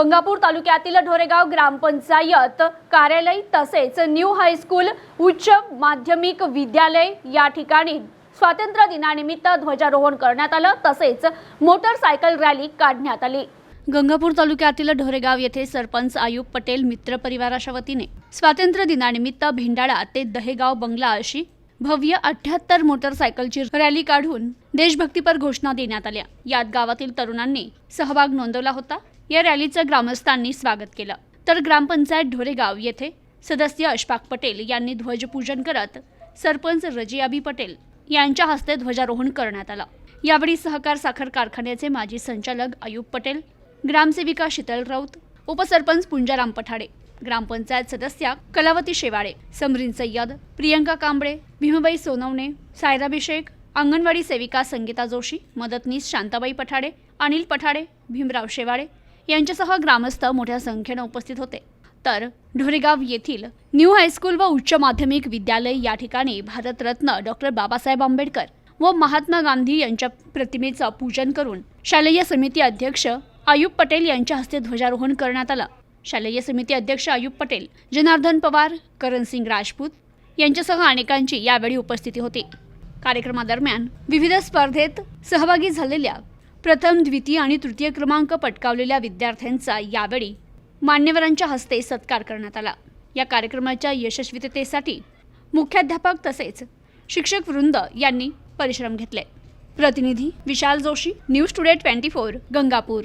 गंगापूर तालुक्यातील ढोरेगाव ग्रामपंचायत कार्यालय तसेच न्यू हायस्कूल उच्च माध्यमिक विद्यालय या ठिकाणी स्वातंत्र्य दिनानिमित्त ध्वजारोहण करण्यात आलं. तसेच मोटरसायकल रॅली काढण्यात आली. गंगापूर तालुक्यातील ढोरेगाव येथे सरपंच आयुब पटेल मित्र परिवाराच्या वतीने स्वातंत्र्य दिनानिमित्त भेंडाळा ते दहेगाव बंगला अशी भव्य अठ्याहत्तर मोटरसायकलची रॅली काढून देशभक्तीपर घोषणा देण्यात आल्या. यात गावातील तरुणांनी सहभाग नोंदवला होता. या रॅलीचं ग्रामस्थांनी स्वागत केलं. तर ग्रामपंचायत ढोरेगाव येथे सदस्य अशफाक पटेल यांनी ध्वजपूजन करत सरपंच रजियाबी पटेल यांच्या हस्ते ध्वजारोहण करण्यात आलं. यावेळी सहकार साखर कारखान्याचे माजी संचालक अयूब पटेल ग्रामसेविका शीतल राऊत उपसरपंच पुंजाराम पठाडे ग्रामपंचायत सदस्या कलावती शेवाळे समरीन सय्यद प्रियंका कांबळे भीमबाई सोनवणे सायराभिषेक अंगणवाडी सेविका संगीता जोशी मदतनीस शांताबाई पठाडे अनिल पठाडे भीमराव शेवाळे यांच्यासह ग्रामस्थ मोठ्या संख्येनं उपस्थित होते. तर ढोरेगाव येथील न्यू हायस्कूल व उच्च माध्यमिक विद्यालय या ठिकाणी भारतरत्न डॉक्टर बाबासाहेब आंबेडकर व महात्मा गांधी यांच्या प्रतिमेचं पूजन करून शालेय समिती अध्यक्ष आयुब पटेल यांच्या हस्ते ध्वजारोहण करण्यात आलं. शालेय समिती अध्यक्ष आयुब पटेल जनार्दन पवार करणसिंग राजपूत यांच्यासह अनेकांची यावेळी उपस्थिती होती. कार्यक्रमादरम्यान विविध स्पर्धेत सहभागी झालेल्या प्रथम द्वितीय आणि तृतीय क्रमांक पटकावलेल्या विद्यार्थ्यांचा यावेळी मान्यवरांच्या हस्ते सत्कार करण्यात आला. या कार्यक्रमाच्या यशस्वीततेसाठी मुख्याध्यापक तसेच शिक्षक वृंद यांनी परिश्रम घेतले. प्रतिनिधी Vishal Joshi news today twenty four Gangapur.